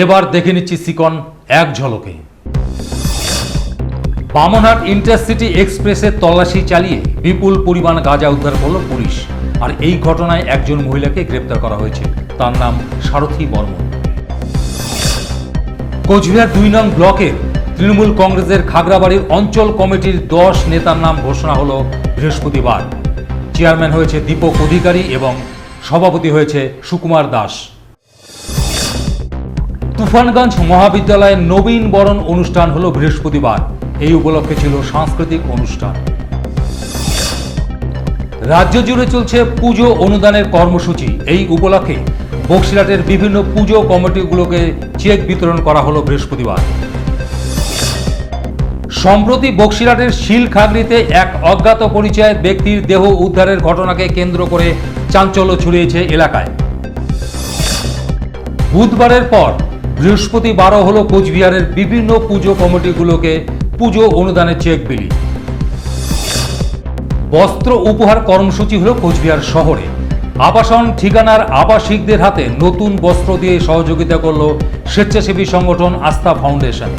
এবার দেখে নিচ্ছি সিকন এক ঝলকে। বামনহাট ইন্টারসিটি এক্সপ্রেসের তল্লাশি চালিয়ে বিপুল পরিমাণ গাঁজা উদ্ধার করল পুলিশ। আর এই ঘটনায় একজন মহিলাকে গ্রেপ্তার করা হয়েছে। তার নাম সারথী বর্মন। কোচবিহার দুই নং ব্লকের তৃণমূল কংগ্রেসের খাগড়াবাড়ির অঞ্চল কমিটির দশ নেতার নাম ঘোষণা হলো বৃহস্পতিবার। চেয়ারম্যান হয়েছে দীপক অধিকারী এবং সভাপতি হয়েছে সুকুমার দাস। তুফানগঞ্জ মহাবিদ্যালয়ের নবীন বরণ অনুষ্ঠান হলো বৃহস্পতিবার। এই উপলক্ষে ছিল সাংস্কৃতিক অনুষ্ঠান। রাজ্য জুড়ে চলছে পুজো অনুদানের কর্মসূচি। এই উপলক্ষে বক্সিলাটের বিভিন্ন পুজো কমিটিগুলোকে চেক বিতরণ করা হলো বৃহস্পতিবার। সম্প্রতি বক্সিলাটের শিলখাগড়িতে এক অজ্ঞাত পরিচয় ব্যক্তির দেহ উদ্ধারের ঘটনাকে কেন্দ্র করে চাঞ্চল্য ছড়িয়েছে এলাকায়। বুধবারের পর বৃহস্পতিবারও হলো কোচবিহারের বিভিন্ন পুজো কমিটিগুলোকে পুজো অনুদানের চেক বিলি। বস্ত্র উপহার কর্মসূচি হল কোচবিহার শহরে। আবাসন ঠিকানার আবাসিকদের হাতে নতুন বস্ত্র দিয়ে সহযোগিতা করল স্বেচ্ছাসেবী সংগঠন আস্থা ফাউন্ডেশন।